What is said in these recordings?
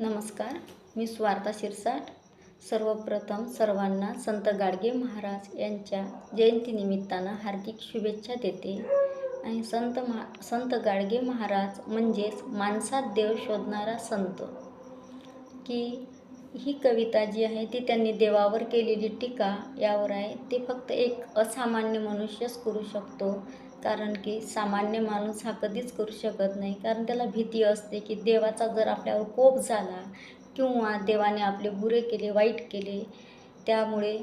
नमस्कार मी स्वार्था शिरसाट. सर्वप्रथम सर्वांना संत गाडगे महाराज यांच्या जयंतीनिमित्तानं हार्दिक शुभेच्छा देते. आणि संत महा संत गाडगे महाराज म्हणजेच माणसात देव शोधणारा संत. की ही कविता जी आहे ती त्यांनी देवावर केलेली टीका यावर आहे. ते फक्त एक असामान्य मनुष्यच करू शकतो. कारण की सामान्य माणूस हा कधीच करू शकत नाही. कारण त्याला भीती असते की देवाचा जर आपल्यावर कोप झाला किंवा देवाने आपले बुरे केले वाईट केले त्यामुळे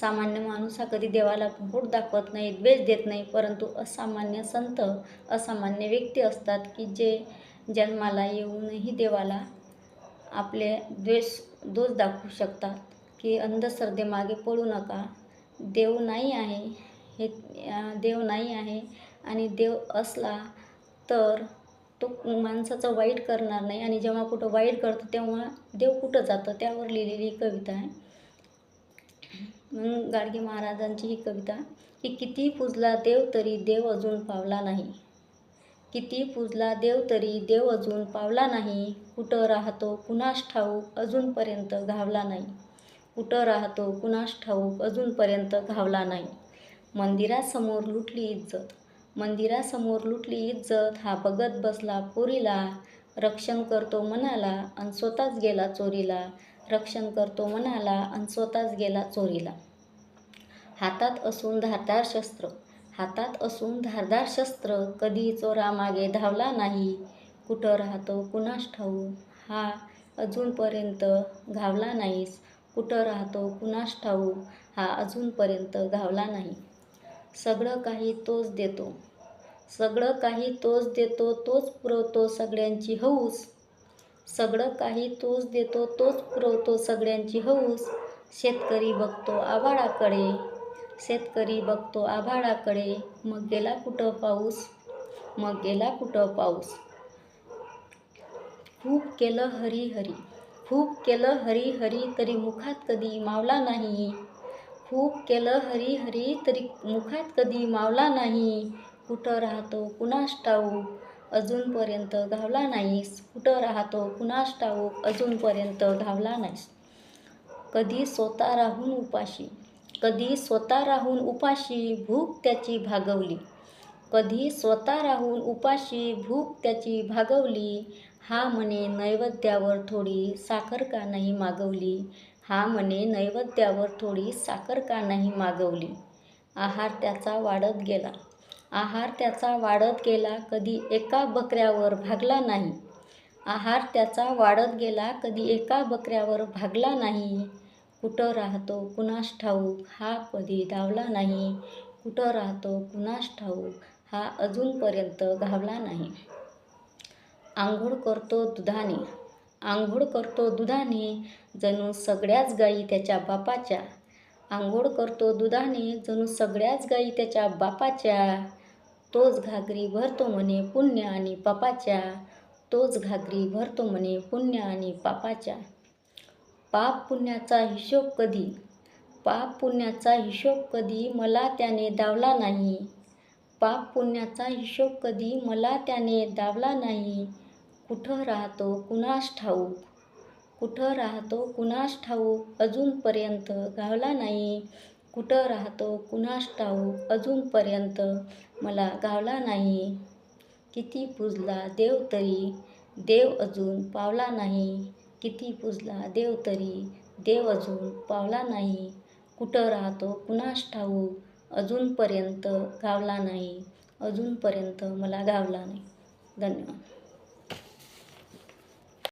सामान्य माणूस हा कधी देवाला बोट दाखवत नाही द्वेष देत नाही. परंतु असामान्य संत असामान्य व्यक्ती असतात की जे जन्माला येऊनही देवाला आपले द्वेष दोष दाखवू शकतात. की अंधश्रद्धेमागे पडू नका. देव नाही आहे. हे देव नाही आहे आणि देव असला तर तो माणसाचं वाईट करणार नाही आणि जेव्हा कुठं वाईट करतो तेव्हा देव कुठं जातं? त्यावर लिहिलेली कविता आहे. म्हणून गाडगे महाराजांची ही कविता की किती पूजला देव तरी देव अजून पावला नाही. किती पूजला देव तरी देव अजून पावला नाही. कुठं राहतो कुणास ठाऊक अजूनपर्यंत घावला नाही. कुठं राहतो कुणास ठाऊक अजूनपर्यंत घावला नाही. मंदिरासमोर लुटली इज्जत. मंदिरासमोर लुटली इज्जत हा बघत बसला पोरीला. रक्षण करतो मनाला आणि स्वतःच गेला चोरीला. रक्षण करतो मनाला आणि स्वतःच गेला चोरीला. हातात असून धारदार शस्त्र. हातात असून धारदार शस्त्र. कधी चोरामागे धावला नाही. कुठं राहतो कुणास ठाऊ? हा अजूनपर्यंत घावला नाहीस. कुठं राहतो कुणास ठाऊ? हा अजूनपर्यंत घावला नाही. सगळं काही तोच देतो. सगळं काही तोच देतो तोच पुरवतो सगळ्यांची हौस. सगळं काही तोच देतो तोच पुरवतो सगळ्यांची हौस. शेतकरी बघतो आभाळाकडे शेतकरी बघतो आभाळाकडे. मग गेला कुठं पाऊस? मग गेला कुठं पाऊस? खूप केलं हरी हरी खूप केलं हरी हरी तरी मुखात कधी मावला नाही. खूप केलं हरी हरी तरी मुखात कधी मावला नाही. कुठं राहतो कुणास ठाऊक? अजूनपर्यंत घावला नाहीस. कुठं राहतो कुणास ठाऊक? अजूनपर्यंत घावला नाहीस. कधी स्वतः राहून उपाशी? कधी स्वतः राहून उपाशी भूक त्याची भागवली. कधी स्वतः राहून उपाशी भूक त्याची भागवली. हा म्हणे नैवेद्यावर थोडी साखर का नाही मागवली? हा म्हणे नैवेद्यावर थोडी साखर का नाही मागवली? आहार त्याचा वाढत गेला. आहार त्याचा वाढत गेला कधी एका बकऱ्यावर भागला नाही. आहार त्याचा वाढत गेला कधी एका बकऱ्यावर भागला नाही. कुठं राहतो कुणास ठाऊक हा कधी धावला नाही. कुठं राहतो कुणास ठाऊक हा अजूनपर्यंत घावला नाही. आंघोळ करतो दुधाने. आंघोळ करतो दुधाने जणू सगळ्याच गायी त्याच्या बापाच्या. आंघोळ करतो दुधाने जणू सगळ्याच गायी त्याच्या बापाच्या. तोच घागरी भरतो म्हणे पुण्य आणि पापाच्या. तोच घागरी भरतो म्हणे पुण्य आणि पापाच्या. पाप पुण्याचा हिशोब कधी? पाप पुण्याचा हिशोब कधी मला त्याने दावला नाही. पाप पुण्याचा हिशोब कधी मला त्याने दावला नाही. कुठं राहतो कुणास ठाऊक? कुठं राहतो कुणास ठाऊक? अजूनपर्यंत गावला नाही. कुठं राहतो कुणास ठाऊक? अजूनपर्यंत मला गावला नाही. किती पुजला देव तरी देव अजून पावला नाही. किती पुजला देव तरी देव अजून पावला नाही. कुठं राहतो कुणास ठाऊक? अजूनपर्यंत गावला नाही. अजूनपर्यंत मला गावला नाही. धन्यवाद.